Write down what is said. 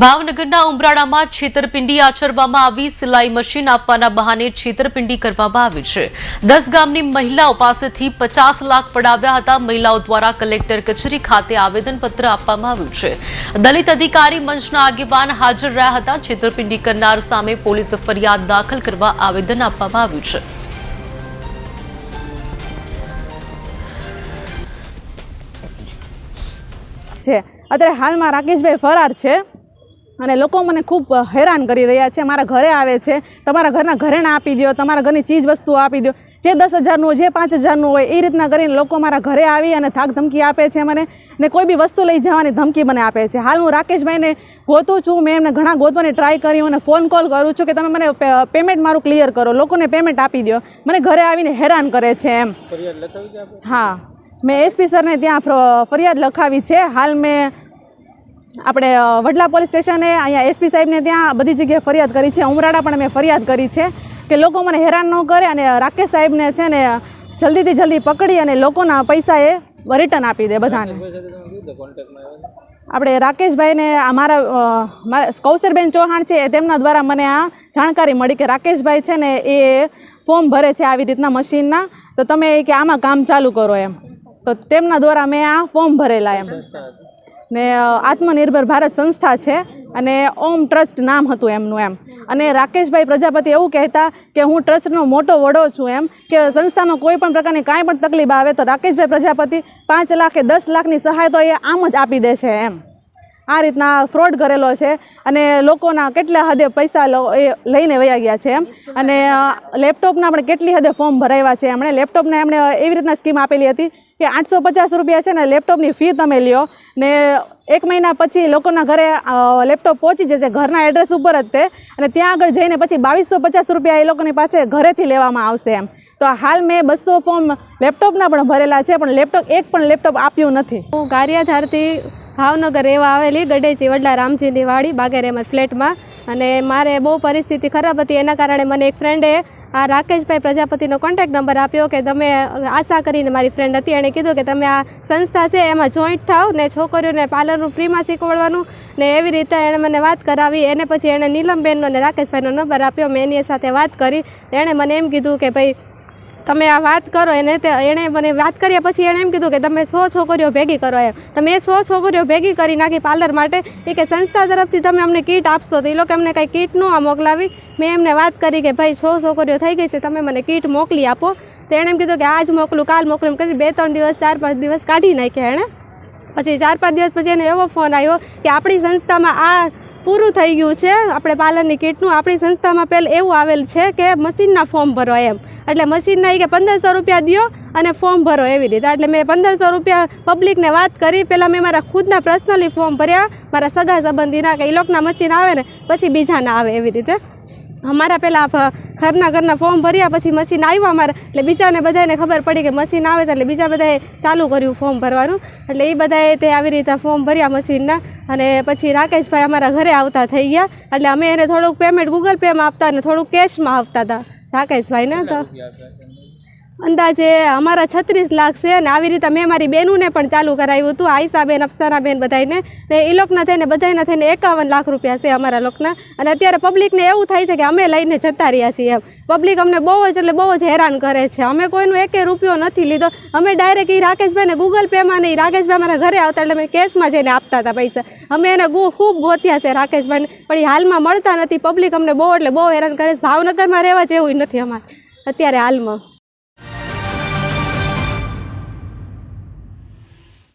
ભાવનગરના ઉમરાળામાં છેતરપિંડી આચરવામાં આવી, સિલાઈ મશીન આપવાના બહાને છેતરપિંડી કરવામાં આવી છે. દસ ગામની મહિલાઓ પાસેથી પચાસ લાખ પડાવ્યા હતા. મહિલાઓ દ્વારા કલેક્ટર કચેરી ખાતે આવેદનપત્ર આપવામાં આવ્યું છે. દલિત અધિકારી મંચના આગેવાન હાજર રહ્યા હતા. છેતરપિંડી કરનાર સામે પોલીસ ફરિયાદ દાખલ કરવા આવેદન આપવામાં આવ્યું છે. અત્યારે હાલમાં રાકેશભાઈ ફરાર છે. અને લોકો મને ખૂબ હેરાન કરી રહ્યા છે મારા ઘરે આવે છે તમારા ઘરના ઘરેણા આપી દો તમારા ઘરની ચીજ વસ્તુઓ આપી દો જે દસ હજારનું હોય જે પાંચ હજારનું હોય એ રીતના કરીને લોકો મારા ઘરે આવી અને થાક ધમકી આપે છે મને ને કોઈ બી વસ્તુ લઈ જવાની ધમકી મને આપે છે. હાલ હું રાકેશભાઈને ગોતું છું મેં એમને ઘણા ગોતવાની ટ્રાય કરી અને ફોન કોલ કરું છું કે તમે મને પેમેન્ટ મારું ક્લિયર કરો. લોકોને પેમેન્ટ આપી દો મને ઘરે આવીને હેરાન કરે છે એમ. હા. મેં એસપી સરને ત્યાં ફર- ફરિયાદ લખાવી છે. હાલ મેં આપણે વડલા પોલીસ સ્ટેશને અહીંયા એસપી સાહેબને ત્યાં બધી જગ્યાએ ફરિયાદ કરી છે. ઉમરાળા પણ મેં ફરિયાદ કરી છે કે લોકો મને હેરાન ન કરે અને રાકેશ સાહેબને છે ને જલ્દીથી જલ્દી પકડી અને લોકોના પૈસા એ રિટર્ન આપી દે બધાને. આપણે રાકેશભાઈને આ મારા કૌશરબેન ચૌહાણ છે તેમના દ્વારા મને આ જાણકારી મળી કે રાકેશભાઈ છે ને એ ફોર્મ ભરે છે આવી રીતના મશીનના. તો તમે કે આમાં કામ ચાલુ કરો એમ. તો તેમના દ્વારા મેં આ ફોર્મ ભરેલા એમ. ને આત્મનિર્ભર ભારત સંસ્થા છે અને ઓમ ટ્રસ્ટ નામ હતું એમનું એમ. અને રાકેશભાઈ પ્રજાપતિ એવું કહેતા કે હું ટ્રસ્ટનો મોટો વડો છું એમ, કે સંસ્થામાં કોઈ પણ પ્રકારની કાંઈ પણ તકલીફ આવે તો રાકેશભાઈ પ્રજાપતિ પાંચ લાખ કે દસ લાખની સહાય તો એ આમ જ આપી દે છે એમ. આ રીતના ફ્રોડ કરેલો છે અને લોકોના કેટલા હદે પૈસા એ લઈને વયા ગયા છે એમ. અને લેપટોપના આપણે કેટલી હદે ફોર્મ ભરાવ્યા છે એમણે? લેપટોપને એમણે એવી રીતના સ્કીમ આપેલી હતી કે આઠસો પચાસ રૂપિયા છે ને લેપટોપની ફી તમે લ્યો ને એક મહિના પછી લોકોના ઘરે લેપટોપ પહોંચી જશે, ઘરના એડ્રેસ ઉપર જ તે અને ત્યાં આગળ જઈને પછી બાવીસો પચાસ રૂપિયા એ લોકોની પાસે ઘરેથી લેવામાં આવશે એમ. તો હાલ મેં બસો ફોર્મ લેપટોપના પણ ભરેલા છે, પણ લેપટોપ એક પણ લેપટોપ આપ્યું નથી. હું ગારિયાધારથી ભાવનગર રહેવા આવેલી ગડેચી વડલા રામજીની વાડી બાગેર ફ્લેટમાં. અને મારે બહુ પરિસ્થિતિ ખરાબ હતી, એના કારણે મને એક ફ્રેન્ડે આ રાકેશભાઈ પ્રજાપતિનો કોન્ટેક્ટ નંબર આપ્યો કે તમે આશા કરીને મારી ફ્રેન્ડ હતી. એણે કીધું કે તમે આ સંસ્થા છે, એમાં જોઈન્ટ થાવ ને છોકરીઓને પાર્લરનું ફ્રીમાં શીખવાડવાનું. ને એવી રીતે એણે મને વાત કરાવી. એને પછી એણે નીલમબેનનો ને રાકેશભાઈનો નંબર આપ્યો. મેં એની સાથે વાત કરી. એણે મને એમ કીધું કે ભાઈ તમે આ વાત કરો એને તે એણે મને વાત કર્યા પછી એણે એમ કીધું કે તમે સો છોકરીઓ ભેગી કરો એમ. તો મેં સો છોકરીઓ ભેગી કરી નાખી પાર્લર માટે. એ કે સંસ્થા તરફથી તમે અમને કીટ આપશો તો એ લોકો અમને કાંઈ કીટ ન મોકલાવી. મેં એમને વાત કરી કે ભાઈ છ છોકરીઓ થઈ ગઈ છે, તમે મને કીટ મોકલી આપો. તો એણે એમ કીધું કે આજ મોકલું, કાલ મોકલું, એમ કરી બે ત્રણ દિવસ, ચાર પાંચ દિવસ કાઢી નાખ્યા એણે. પછી ચાર પાંચ દિવસ પછી એને એવો ફોન આવ્યો કે આપણી સંસ્થામાં આ પૂરું થઈ ગયું છે, આપણે પાર્લરની કીટનું, આપણી સંસ્થામાં પહેલાં એવું આવેલ છે કે મશીનના ફોર્મ ભરો એમ. એટલે મશીનના એ કે પંદરસો રૂપિયા દ્યો અને ફોર્મ ભરો એવી રીતે. એટલે મેં પંદરસો રૂપિયા પબ્લિકને વાત કરી. પહેલાં મેં મારા ખુદના પર્સનલી ફોર્મ ભર્યા. મારા સગા સંબંધીના કે એ લોકોના મશીન આવે ને, પછી બીજાના આવે એવી રીતે. અમારા પહેલાં ઘરના ઘરના ફોર્મ ભર્યા, પછી મશીન આવ્યું અમારે. એટલે બીજાને બધાને ખબર પડી કે મશીન આવે છે. એટલે બીજા બધાએ ચાલુ કર્યું ફોર્મ ભરવાનું. એટલે એ બધાએ તે આવી રીતે ફોર્મ ભર્યા મશીનના અને પછી રાકેશભાઈ અમારા ઘરે આવતા થઈ ગયા. એટલે અમે એને થોડુંક પેમેન્ટ ગૂગલ પેમાં આપતા અને થોડુંક કેશમાં આપતા હતા. રાકેશભાઈને તો અંદાજે અમારા છત્રીસ લાખ છે અને આવી રીતે મેં મારી બેનુંને પણ ચાલુ કરાવ્યું હતું. આયસાબેન અફસાનાબેન બધાને ને એ લોકોના થઈને બધાના થઈને એકાવન લાખ રૂપિયા છે અમારા લોકોના. અને અત્યારે પબ્લિકને એવું થાય છે કે અમે લઈને જતા રહ્યા છીએ એમ. પબ્લિક અમને બહુ જ એટલે બહુ જ હેરાન કરે છે. અમે કોઈનો એકે રૂપિયો નથી લીધો. અમે ડાયરેક્ટ એ રાકેશભાઈને ગૂગલ પેમાં નહીં રાકેશભાઈ અમારા ઘરે આવતા એટલે અમે કેશમાં જઈને આપતા હતા પૈસા. અમે એને ખૂબ ગોત્યા છે રાકેશભાઈને. પણ એ હાલમાં મળતા નથી. પબ્લિક અમને બહુ એટલે બહુ હેરાન કરે છે. ભાવનગરમાં રહેવા જેવું નથી અમારે અત્યારે હાલમાં.